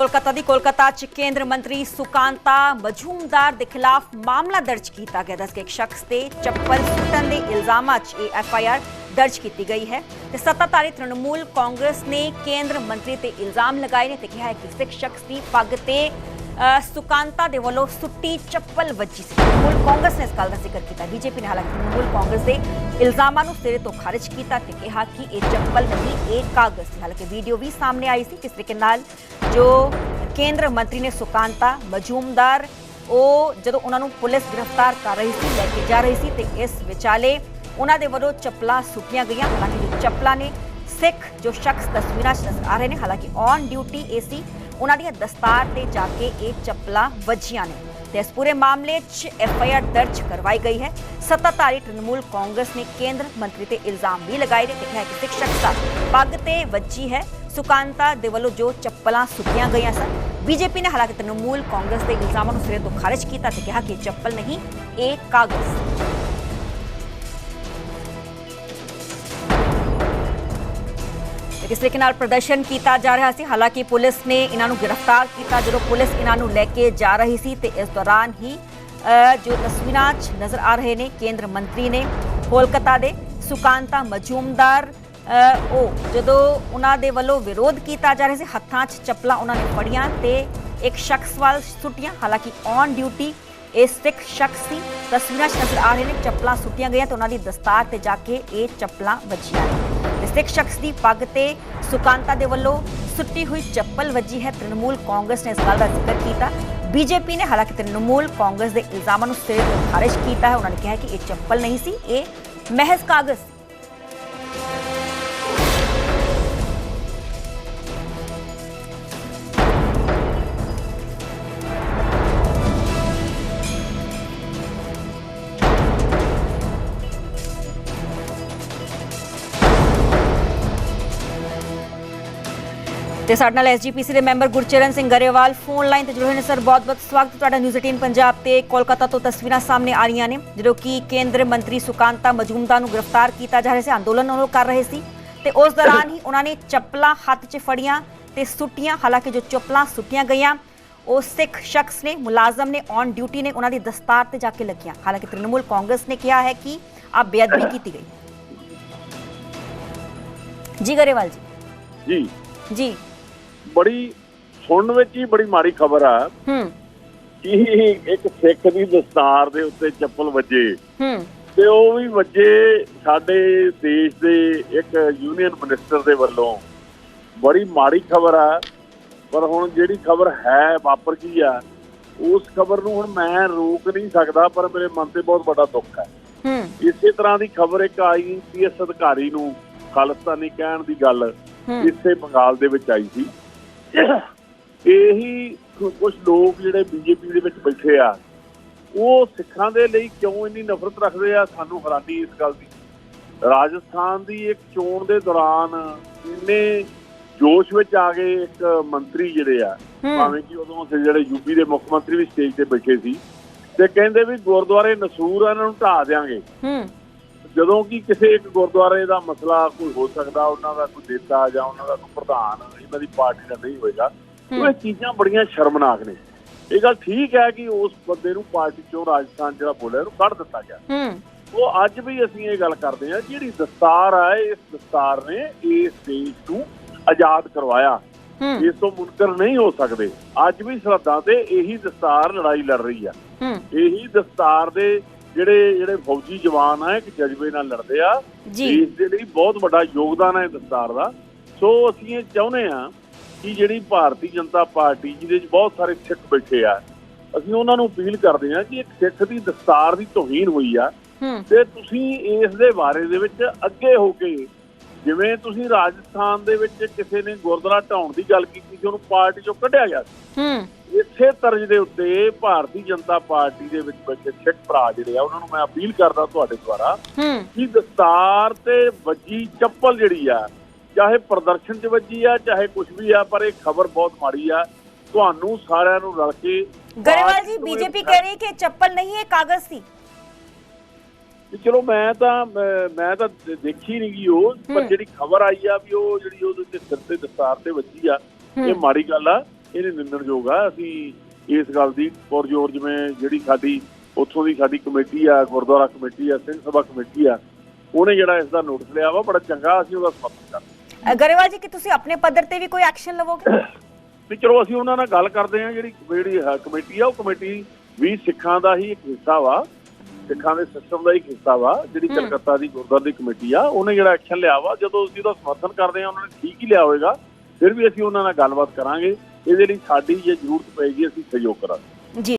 ਕੋਲਕਾਤਾ ਦੀ ਕੋਲਕਾਤਾ ਚ ਕੇਂਦਰ ਮੰਤਰੀ ਸੁਕਾਂਤਾ ਮਝੂਮਦਾਰ ਦੇ ਖਿਲਾਫ ਮਾਮਲਾ ਦਰਜ ਕੀਤਾ ਗਿਆ। ਦੱਸ ਕੇ ਇੱਕ ਸ਼ਖਸ ਤੇ ਚੱਪਲ ਸੁੱਟਣ ਦੇ ਇਲਜ਼ਾਮਾਂ 'ਚ ਇਹ ਐਫ ਦਰਜ ਕੀਤੀ ਗਈ ਹੈ ਤੇ ਸੱਤਾਧਾਰੀ ਤ੍ਰਿਣਮੂਲ ਕਾਂਗਰਸ ਨੇ ਕੇਂਦਰ ਮੰਤਰੀ ਤੇ ਇਲਜ਼ਾਮ ਲਗਾਏ ਨੇ ਤੇ ਕਿਹਾ ਹੈ ਕਿ ਸਿੱਖ ਸ਼ਖਸ ਦੀ ਪੱਗ ਤੇ ਸੁਕਾਂਤਾ ਦੇ ਵੱਲੋਂ ਸੁੱਟੀ ਚੱਪਲ ਵੱਜੀ ਸੀ। ਤ੍ਰਿਣਮੂਲ ਕਾਂਗਰਸ ਨੇ ਇਸ ਗੱਲ ਦਾ ਜ਼ਿਕਰ ਕੀਤਾ। ਬੀਜੇਪੀ ਨੇ ਹਾਲਾਂਕਿ ਤ੍ਰਿਣਮੂਲ ਕਾਂਗਰਸ ਦੇ ਇਲਜ਼ਾਮਾਂ ਨੂੰ ਸਿਰੇ ਤੋਂ ਖਾਰਜ ਕੀਤਾ ਤੇ ਕਿਹਾ ਕਿ ਇਹ ਚੱਪਲ ਨਹੀਂ ਇਹ ਕਾਗਜ਼ ਸੀ। ਹਾਲਾਂਕਿ ਵੀਡੀਓ ਵੀ ਸਾਹਮਣੇ ਆਈ ਸੀ। ਕਿਸ ਤਰੀਕੇ ਨਾਲ ਜੋ ਕੇਂਦਰ ਮੰਤਰੀ ਨੇ ਸੁਕਾਂਤਾ, ਮਜੂਮਦਾਰ, ਉਹ ਜਦੋਂ ਉਹਨਾਂ ਨੂੰ ਪੁਲਿਸ ਗ੍ਰਿਫਤਾਰ ਕਰ ਰਹੀ ਸੀ, ਲੈ ਕੇ ਜਾ ਰਹੀ ਸੀ ਤੇ ਇਸ ਵਿਚਾਲੇ ਉਹਨਾਂ ਦੇ ਵੱਲੋਂ ਚੱਪਲਾਂ ਸੁੱਟੀਆਂ ਗਈਆਂ। ਹਾਲਾਂਕਿ ਚੱਪਲਾਂ ਨੇ ਸਿੱਖ ਜੋ ਸ਼ਖਸ ਤਸਵੀਰਾਂ 'ਚ ਨਜ਼ਰ ਆ ਰਹੇ ਨੇ, ਹਾਲਾਂਕਿ ਔਨ ਡਿਊਟੀ ਏਸੀ ਉਹਨਾਂ ਦੀਆਂ ਦਸਤਾਰ ਤੇ ਜਾ ਕੇ ਇਹ ਚੱਪਲਾਂ ਵੱਜੀਆਂ ਨੇ ਤੇ ਇਸ ਪੂਰੇ ਮਾਮਲੇ 'ਚ ਐਫ ਆਈ ਆਰ ਦਰਜ ਕਰਵਾਈ ਗਈ ਹੈ। ਸੱਤਾਧਾਰੀ ਤ੍ਰਿਣਮੂਲ ਕਾਂਗਰਸ ਨੇ ਕੇਂਦਰ ਮੰਤਰੀ ਤੇ ਇਲਜ਼ਾਮ ਵੀ ਲਗਾਏ ਨੇ ਤੇ ਕਿਹਾ ਕਿ ਸਿੱਖ ਦਾ ਪੱਗ ਤੇ ਵੱਜੀ ਹੈ। ਸੁਕਾਂਤਾ ਦੇ ਵੱਲੋਂ ਜੋ ਚੱਪਲਾਂ ਸੁੱਟੀਆਂ ਗਈਆਂ ਸਨ, ਬੀਜੇਪੀ ਨੇ ਹਾਲਾਂਕਿ ਤ੍ਰਿਣਮੂਲ ਕਾਂਗਰਸ ਦੇ ਇਲਜ਼ਾਮਾਂ ਨੂੰ ਸਿਰੇ ਤੋਂ ਖਾਰਜ ਕੀਤਾ ਤੇ ਕਿਹਾ ਕਿ ਚੱਪਲ ਨਹੀਂ, ਇਹ ਕਾਗਜ਼। ਇਸ ਤੇ ਕਿਸ ਤਰੀਕੇ ਨਾਲ ਪ੍ਰਦਰਸ਼ਨ ਕੀਤਾ ਜਾ ਰਿਹਾ ਸੀ। ਹਾਲਾਂਕਿ ਪੁਲਿਸ ਨੇ ਇਹਨਾਂ ਨੂੰ ਗ੍ਰਿਫਤਾਰ ਕੀਤਾ, ਜਦੋਂ ਪੁਲਿਸ ਇਹਨਾਂ ਨੂੰ ਲੈ ਕੇ ਜਾ ਰਹੀ ਸੀ ਤੇ ਇਸ ਦੌਰਾਨ ਹੀ ਜੋ ਤਸਵੀਰਾਂ 'ਚ ਨਜ਼ਰ ਆ ਰਹੇ ਨੇ, ਕੇਂਦਰ ਮੰਤਰੀ ਨੇ ਕੋਲਕਾਤਾ ਦੇ ਸੁਕਾਂਤਾ ਮਜੂਮਦਾਰ ਉਹ ਜਦੋਂ ਉਹਨਾਂ ਦੇ ਵੱਲੋਂ ਵਿਰੋਧ ਕੀਤਾ ਜਾ ਰਿਹਾ ਸੀ, ਹੱਥਾਂ 'ਚ ਚੱਪਲਾਂ ਉਹਨਾਂ ਨੇ ਫੜੀਆਂ ਤੇ ਇੱਕ ਸ਼ਖਸ ਵੱਲ ਸੁੱਟੀਆਂ। ਹਾਲਾਂਕਿ ਔਨ ਡਿਊਟੀ ਇਹ ਸਿੱਖ ਸ਼ਖਸ ਸੀ। ਤਸਵੀਰਾਂ 'ਚ ਨਜ਼ਰ ਆ ਰਹੇ ਨੇ, ਚੱਪਲਾਂ ਸੁੱਟੀਆਂ ਗਈਆਂ ਤੇ ਉਹਨਾਂ ਦੀ ਦਸਤਾਰ ਤੇ ਜਾ ਕੇ ਇਹ ਚੱਪਲਾਂ ਵੱਜੀਆਂ ਸਿੱਖ ਸ਼ਖਸ ਦੀ ਪੱਗ ਤੇ ਸੁਕਾਂਤਾ ਦੇ ਵੱਲੋਂ ਸੁੱਟੀ ਹੋਈ ਚੱਪਲ ਵੱਜੀ ਹੈ। ਤ੍ਰਿਣਮੂਲ ਕਾਂਗਰਸ ਨੇ ਇਸ ਗੱਲ ਦਾ ਜ਼ਿਕਰ ਕੀਤਾ। ਬੀਜੇਪੀ ਨੇ ਹਾਲਾਂਕਿ ਤ੍ਰਿਣਮੂਲ ਕਾਂਗਰਸ ਦੇ ਇਲਜ਼ਾਮਾਂ ਨੂੰ ਸਿਰੇ ਤੋਂ ਖਾਰਜ ਕੀਤਾ ਹੈ। ਉਹਨਾਂ ਨੇ ਕਿਹਾ ਕਿ ਇਹ ਚੱਪਲ ਨਹੀਂ ਸੀ, ਇਹ ਮਹਿਜ਼ ਕਾਗਜ਼ ਤੇ ਸਾਡੇ ਨਾਲ ਐਸਜੀਪੀਸੀ ਦੇ member Gurcharan Singh Grewal phone line ਤੇ ਜੁੜੇ ਨੇ। ਸਰ ਬਹੁਤ-ਬਹੁਤ ਸਵਾਗਤ ਤੁਹਾਡਾ ਨਿਊਜ਼ 18 ਪੰਜਾਬ ਤੇ। ਕੋਲਕਾਤਾ ਤੋਂ ਤਸਵੀਰਾਂ ਸਾਹਮਣੇ ਆ ਰਹੀਆਂ ਨੇ ਜਦੋਂ ਕਿ ਕੇਂਦਰ ਮੰਤਰੀ ਸੁਕਾਂਤਾ ਮਜੂਮਦਾਰ ਨੂੰ ਗ੍ਰਿਫਤਾਰ ਕੀਤਾ ਜਾ ਰਿਹਾ ਸੀ ਅੰਦੋਲਨ ਉਹ ਕਰ ਰਹੇ ਸੀ ਤੇ ਉਸ ਦੌਰਾਨ ਹੀ ਉਹਨਾਂ ਨੇ ਚੱਪਲਾਂ ਹੱਥ 'ਚ ਫੜੀਆਂ ਤੇ ਸੁੱਟੀਆਂ ਹਾਲਾਂਕਿ ਜੋ ਚੱਪਲਾਂ ਸੁੱਟੀਆਂ ਗਈਆਂ ਉਹ ਸਿੱਖ ਸ਼ਖਸ ਨੇ ਮੁਲਾਜ਼ਮ ਨੇ ਔਨ ਡਿਊਟੀ ਨੇ ਉਹਨਾਂ ਦੀ ਦਸਤਾਰ ਤੇ ਜਾ ਕੇ ਲੱਗੀਆਂ। ਹਾਲਾਂਕਿ ਤ੍ਰਿਣਮੂਲ ਕਾਂਗਰਸ ਨੇ ਕਿਹਾ ਹੈ ਕਿ ਆ ਬੇਅਦਬੀ ਕੀਤੀ ਗਈ। ਜੀ ਗਰੇਵਾਲ ਜੀ। ਜੀ। ਜੀ। ਬੜੀ ਸੁਣਨ ਵਿੱਚ ਹੀ ਬੜੀ ਮਾੜੀ ਖਬਰ ਆ। ਹੂੰ। ਕਿ ਇੱਕ ਸਿੱਖ ਦੀ ਦਸਤਾਰ ਦੇ ਉੱਤੇ ਚੱਪਲ ਵੱਜੇ। ਹੂੰ। ਤੇ ਉਹ ਵੀ ਵੱਜੇ ਸਾਡੇ ਦੇਸ਼ ਦੇ ਇੱਕ ਯੂਨੀਅਨ ਮਿਨਿਸਟਰ ਦੇ ਵੱਲੋਂ। ਬੜੀ ਮਾੜੀ ਖਬਰ ਆ। ਪਰ ਹੁਣ ਜਿਹੜੀ ਖਬਰ ਹੈ ਵਾਪਰ ਗਈ ਆ ਉਸ ਖਬਰ ਨੂੰ ਹੁਣ ਮੈਂ ਰੋਕ ਨਹੀਂ ਸਕਦਾ ਪਰ ਮੇਰੇ ਮਨ ਤੇ ਬਹੁਤ ਵੱਡਾ ਦੁੱਖ ਹੈ। ਹੂੰ। ਇਸੇ ਤਰ੍ਹਾਂ ਦੀ ਖਬਰ ਇੱਕ ਆਈਪੀਐਸ ਅਧਿਕਾਰੀ ਨੂੰ ਖਾਲਿਸਤਾਨੀ ਕਹਿਣ ਦੀ ਗੱਲ ਇਸੇ ਬੰਗਾਲ ਦੇ ਵਿੱਚ ਆਈ ਸੀ। ਇਹੀ ਕੁਝ ਲੋਕ ਜਿਹੜੇ ਬੀਜੇਪੀ ਦੇ ਵਿੱਚ ਬੈਠੇ ਆ ਉਹ ਸਿੱਖਾਂ ਦੇ ਲਈ ਕਿਉਂ ਇੰਨੀ ਨਫ਼ਰਤ ਰੱਖਦੇ ਆ? ਸਾਨੂੰ ਹੈਰਾਨੀ ਇਸ ਗੱਲ ਦੀ। ਰਾਜਸਥਾਨ ਦੀ ਇੱਕ ਚੋਣ ਦੇ ਦੌਰਾਨ ਇੰਨੇ ਜੋਸ਼ ਵਿੱਚ ਆ ਗਏ ਇੱਕ ਮੰਤਰੀ ਜਿਹੜੇ ਆ ਭਾਵੇਂ ਕਿ ਉਦੋਂ ਤੇ ਜਿਹੜੇ ਯੂਪੀ ਦੇ ਮੁੱਖ ਮੰਤਰੀ ਵੀ ਸਟੇਜ ਤੇ ਬੈਠੇ ਸੀ ਤੇ ਕਹਿੰਦੇ ਵੀ ਗੁਰਦੁਆਰੇ ਨਸੂਰ ਇਹਨਾਂ ਨੂੰ ਢਾ ਦੇਾਂਗੇ ਹੂੰ। ਜਦੋਂ ਕਿ ਕਿਸੇ ਇੱਕ ਗੁਰਦੁਆਰੇ ਦਾ ਮਸਲਾ ਕੋਈ ਹੋ ਸਕਦਾ ਉਹਨਾਂ ਦਾ ਕੋਈ ਨੇਤਾ ਜਾਂ ਉਹਨਾਂ ਦਾ ਕੋਈ ਪ੍ਰਧਾਨ ਇਹਨਾਂ ਦੀ ਪਾਰਟੀ ਦਾ ਨਹੀਂ ਹੋਏਗਾ ਉਹ ਇਹ ਚੀਜ਼ਾਂ ਬੜੀਆਂ ਸ਼ਰਮਨਾਕ ਨੇ। ਇਹ ਗੱਲ ਠੀਕ ਹੈ ਕਿ ਉਸ ਬੰਦੇ ਨੂੰ ਪਾਰਟੀ ਚੋਂ ਰਾਜਸਥਾਨ ਜਿਹੜਾ ਬੋਲਿਆ ਉਹਨੂੰ ਕੱਢ ਦਿੱਤਾ ਗਿਆ। ਉਹ ਅੱਜ ਵੀ ਅਸੀਂ ਇਹ ਗੱਲ ਕਰਦੇ ਹਾਂ ਜਿਹੜੀ ਦਸਤਾਰ ਆ ਇਸ ਦਸਤਾਰ ਨੇ ਇਸ ਦੇਸ਼ ਨੂੰ ਆਜ਼ਾਦ ਕਰਵਾਇਆ। ਇਸ ਤੋਂ ਮੁਨਕਰ ਨਹੀਂ ਹੋ ਸਕਦੇ। ਅੱਜ ਵੀ ਸਰਹੱਦਾਂ ਤੇ ਇਹੀ ਦਸਤਾਰ ਲੜਾਈ ਲੜ ਰਹੀ ਆ। ਇਹੀ ਦਸਤਾਰ ਦੇ ਜਿਹੜੇ ਜਿਹੜੇ ਫੌਜੀ ਜਵਾਨ ਆ ਇੱਕ ਜਜ਼ਬੇ ਨਾਲ ਲੜਦੇ ਆ ਦੇਸ਼ ਦੇ ਲਈ ਬਹੁਤ ਵੱਡਾ ਯੋਗਦਾਨ ਹੈ ਦਸਤਾਰ ਦਾ। ਸੋ ਅਸੀਂ ਇਹ ਚਾਹੁੰਦੇ ਆ ਕਿ ਜਿਹੜੀ ਭਾਰਤੀ ਜਨਤਾ ਪਾਰਟੀ ਜਿਹਦੇ ਵਿੱਚ ਬਹੁਤ ਸਾਰੇ ਸਿੱਖ ਬੈਠੇ ਆ ਅਸੀਂ ਉਹਨਾਂ ਨੂੰ ਅਪੀਲ ਕਰਦੇ ਆ ਕਿ ਇੱਕ ਸਿੱਖ ਦੀ ਦਸਤਾਰ ਦੀ ਤੋਹੀਨ ਹੋਈ ਆ ਤੇ ਤੁਸੀਂ ਇਸ ਦੇ ਬਾਰੇ ਦੇ ਵਿੱਚ ਅੱਗੇ ਹੋ ਕੇ ਜਿਵੇਂ ਤੁਸੀਂ ਰਾਜਸਥਾਨ ਦੇ ਵਿੱਚ ਕਿਸੇ ਨੇ ਗੁਰਦੁਆਰਾ ਢਾਉਣ ਦੀ ਗੱਲ ਕੀਤੀ ਸੀ ਉਹਨੂੰ ਪਾਰਟੀ ਚੋਂ ਕੱਢਿਆ ਗਿਆ ਸੀ। ਹੂੰ। ਇਸੇ ਤਰਜ਼ ਦੇ ਉੱਤੇ ਭਾਰਤੀ ਜਨਤਾ ਪਾਰਟੀ ਦੇ ਵਿੱਚ ਬੈਠੇ ਸਿੱਖ ਭਰਾ ਜਿਹੜੇ ਆ ਉਹਨਾਂ ਨੂੰ ਮੈਂ ਅਪੀਲ ਕਰਦਾ ਤੁਹਾਡੇ ਦੁਆਰਾ ਕਿ ਦਸਤਾਰ ਤੇ ਵੱਜੀ ਚੱਪਲ ਜਿਹੜੀ ਆ ਚਾਹੇ ਪ੍ਰਦਰਸ਼ਨ 'ਚ ਵੱਜੀ ਆ ਚਾਹੇ ਕੁਝ ਵੀ ਆ ਪਰ ਇਹ ਖਬਰ ਬਹੁਤ ਮਾੜੀ ਆ ਤੁਹਾਨੂੰ ਸਾਰਿਆਂ ਨੂੰ ਰਲ ਕੇ ਗਰੇਵਾਲ ਜੀ ਬੀਜੇਪੀ ਕਹਿ ਰਹੀ ਕਿ ਚੱਪਲ ਨਹੀਂ ਹੈ ਕਾਗਜ਼ ਸੀ ਚਲੋ ਮੈਂ ਤਾਂ ਮੈਂ ਤਾਂ ਦੇਖੀ ਨਹੀਂ ਗਈ ਉਹ ਪਰ। ਜਿਹੜੀ ਖਬਰ ਆਈ ਆ ਵੀ ਉਹ ਜਿਹੜੀ ਉਹਦੇ ਤੇ ਸਿਰ ਤੇ ਦਸਤਾਰ ਤੇ ਵੱਜੀ ਆ ਇਹ। ਮਾੜੀ ਗੱਲ ਆ ਇਹਨੇ ਨਿੰਦਣਯੋਗ ਆ। ਅਸੀਂ ਇਸ ਗੱਲ ਦੀ ਪੁਰਜੋਰ ਜਿਵੇਂ ਜਿਹੜੀ ਸਾਡੀ ਉੱਥੋਂ ਦੀ ਸਾਡੀ ਕਮੇਟੀ ਆ ਗੁਰਦੁਆਰਾ ਕਮੇਟੀ ਆ ਸਿੰਘ ਸਭਾ ਕਮੇਟੀ ਆ ਉਹਨੇ ਜਿਹੜਾ ਇਸ ਦਾ ਨੋਟਿਸ ਲਿਆ ਵਾ ਬੜਾ ਚੰਗਾ ਅਸੀਂ ਉਹਦਾ ਸਮਰਥਨ ਕਰਦੇ ਗਰੇਵਾਲ ਜੀ ਕਿ ਤੁਸੀਂ ਆਪਣੇ ਪੱਧਰ ਤੇ ਵੀ ਕੋਈ ਐਕਸ਼ਨ ਲਵੋਗੇ? ਵੀ ਚਲੋ ਅਸੀਂ ਉਹਨਾਂ ਨਾਲ ਗੱਲ ਕਰਦੇ ਹਾਂ ਜਿਹੜੀ ਜਿਹੜੀ ਕਮੇਟੀ ਆ ਉਹ ਕਮੇਟੀ ਵੀ ਸਿੱਖਾਂ ਦਾ ਹੀ ਇੱਕ ਹਿੱਸਾ ਵਾ ਸਿੱਖਾਂ ਦੇ ਸਿਸਟਮ ਦਾ ਹੀ ਹਿੱਸਾ ਵਾ ਜਿਹੜੀ। ਕਲਕੱਤਾ ਦੀ ਗੁਰਦੁਆਰਾ ਦੀ ਕਮੇਟੀ ਆ ਉਹਨੇ ਜਿਹੜਾ ਐਕਸ਼ਨ ਲਿਆ ਵਾ ਜਦੋਂ ਅਸੀਂ ਉਹਦਾ ਸਮਰਥਨ ਕਰਦੇ ਹਾਂ ਉਹਨਾਂ ਨੇ ਠੀਕ ਹੀ ਲਿਆ ਹੋਵੇਗਾ ਫਿਰ ਵੀ ਅਸੀਂ ਉਹਨਾਂ ਨਾਲ ਗੱਲਬਾਤ ਕਰਾਂਗੇ। ਇਹਦੇ ਲਈ ਸਾਡੀ ਜੇ ਜ਼ਰੂਰਤ ਪਏਗੀ ਅਸੀਂ ਸਹਿਯੋਗ ਕਰਾਂਗੇ।